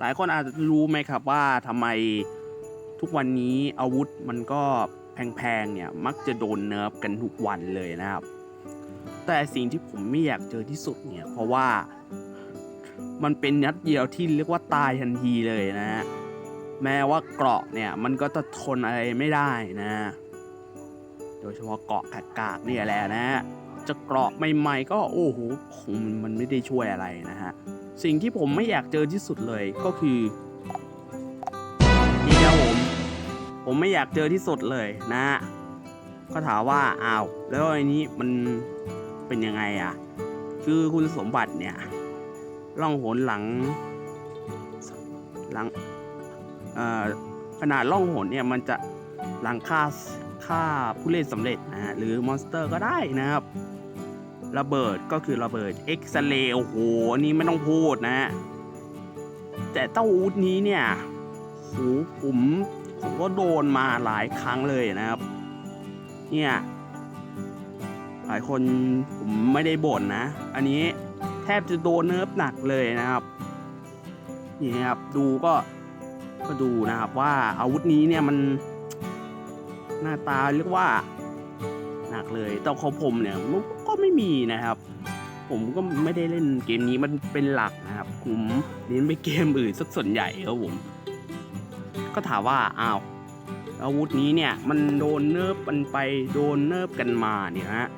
หลายคนอาจจะรู้ไหมครับว่าทำไมทุกวันนี้อาวุธมันก็แพงๆเนี่ยมักจะโดนเนิร์ฟกันทุกวันเลยนะครับ แต่สิ่งที่ผมไม่อยากเจอที่สุดเนี่ยเพราะว่ามันเป็นนัดเดียวที่เรียกว่าตายทันทีเลยนะฮะแม้ว่าเกราะเนี่ยมันก็จะทนอะไรไม่ได้นะ โดยเฉพาะเกาะกากๆเนี่ยแหละนะฮะจะเกราะใหม่ๆก็โอ้โหคงมันไม่ได้ช่วยอะไรนะฮะ สิ่งที่ผมไม่อยากเจอที่สุดเลยก็คือนี่ครับผมผมไม่อยากเจอที่สุดเลยนะฮะก็ถามว่าอ้าวแล้วไอ้นี้มันเป็นยังไงอะคือคุณสมบัติเนี่ยล่องหนหลังหลังขนาดล่องหนเนี่ยมันจะหลังค่าค่าผู้เล่นสำเร็จนะฮะหรือมอนสเตอร์ก็ได้นะครับ ระเบิดก็คือระเบิดเอ็กซเรย์โอ้โหอันนี้ไม่ต้องพูดนะฮะแต่เต้าอูดนี้เนี่ยโหผมผมก็โดนมาหลายครั้งเลยนะครับ เนี่ย หลายคนผมไม่ได้บ่นนะ อันนี้แทบจะโดนเนิร์ฟหนักเลยนะครับ นี่ครับดูก็ก็ดูนะครับว่าอาวุธนี้เนี่ยมันหน้าตาเรียกว่าหนักเลยแต่ของผมเนี่ย็มีนะครับ ผมก็ไม่ได้เล่นเกมนี้มันเป็นหลักนะครับผมเน้นไปเกมอื่นสักส่วนใหญ่ครับผมก็ถามว่าอ้าวอาวุธนี้เนี่ยมันโดนเนิร์ฟกันไปโดนเนิร์ฟกันมาเนี่ยฮะ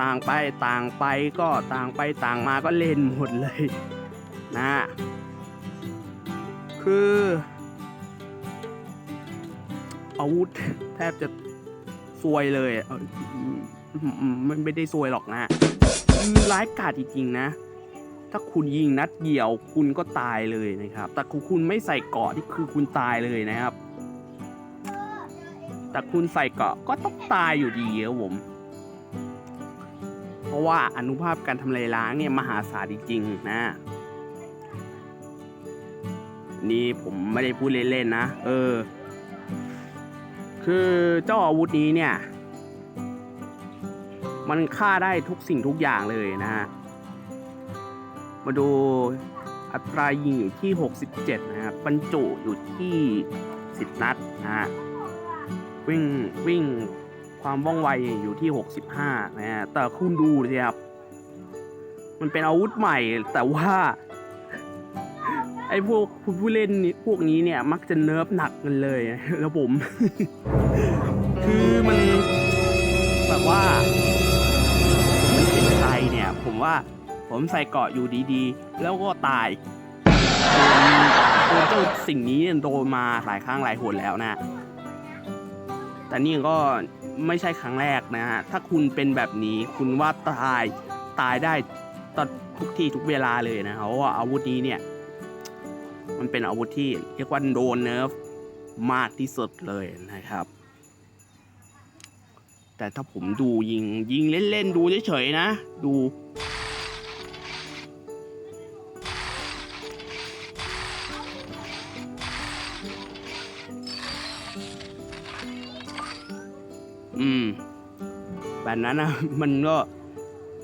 ต่างไปต่างไปก็ต่างไปต่างมาก็เล่นหมดเลยนะคือ อาวุธแทบจะซวยเลยเอออื มอืมอืมไม่ได้ซวยหรอกนะร้ายกาจจริงๆนะ ถ้าคุณยิงนัดเดียวคุณก็ตายเลยนะครับ แต่คุณไม่ใส่เกาะที่คือคุณตายเลยนะครับ แต่คุณใส่เกาะก็ต้องตายอยู่ดีครับผม เพราะว่าอนุภาพการทำลายล้างเนี่ยมหาศาลจริงๆนะนี่ผมไม่ได้พูดเล่นๆนะ เออ คือเจ้าอาวุธนี้เนี่ย มันฆ่าได้ทุกสิ่งทุกอย่างเลยนะฮะ มาดูอัตรายิงอยู่ที่ 67 นะครับบรรจุอยู่ที่ 10 นัดนะฮะ วิ่งวิ่งความว่องไวอยู่ที่ 65 นะฮะ แต่คุณดูสิครับ มันเป็นอาวุธใหม่แต่ว่าไอ้พวกผู้ผู้เล่นพวกนี้เนี่ยมักจะเนิร์ฟหนักกันเลย แล้วผม คือมันแบบว่า ผมว่า ผมใส่เกาะอยู่ดีๆ แล้วก็ตายโดนเจ้าสิ่งนี้เนี่ยโดนมาหลายครั้งหลายหนแล้วนะ แต่นี่ก็ไม่ใช่ครั้งแรกนะฮะ ถ้าคุณเป็นแบบนี้คุณว่าตายตายได้ตอนทุกที่ทุกเวลาเลยนะเพราะว่าอาวุธนี้เนี่ย มันเป็นอาวุธที่เรียกว่าโดนเนิร์ฟมากที่สุดเลยนะครับ แต่ถ้าผมดูยิงยิงเล่นๆดูเฉยๆนะ ดู อืม แบบนั้นนะมันก็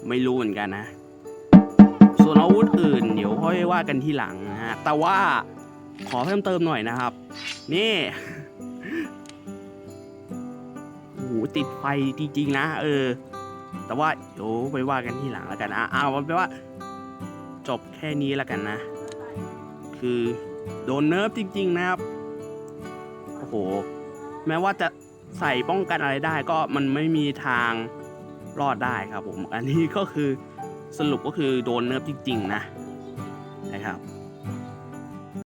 ไม่รู้เหมือนกันนะ ส่วนอาวุธอื่น เดี๋ยวค่อยว่ากันทีหลังนะฮะ แต่ว่าขอเพิ่มเติมหน่อยนะครับ นี่ ติดไฟจริงๆนะ เออ แต่ว่าเดี๋ยวไปว่ากันที่หลังแล้วกันอะเอาเป็นว่า จบแค่นี้แล้วกันนะ คือโดนเนิร์ฟจริง ๆ นะครับ โอ้โห แม้ว่าจะใส่ป้องกันอะไรได้ก็มันไม่มีทางรอดได้ครับผม อันนี้ก็คือสรุปก็คือโดนเนิร์ฟจริง ๆ นะนะครับ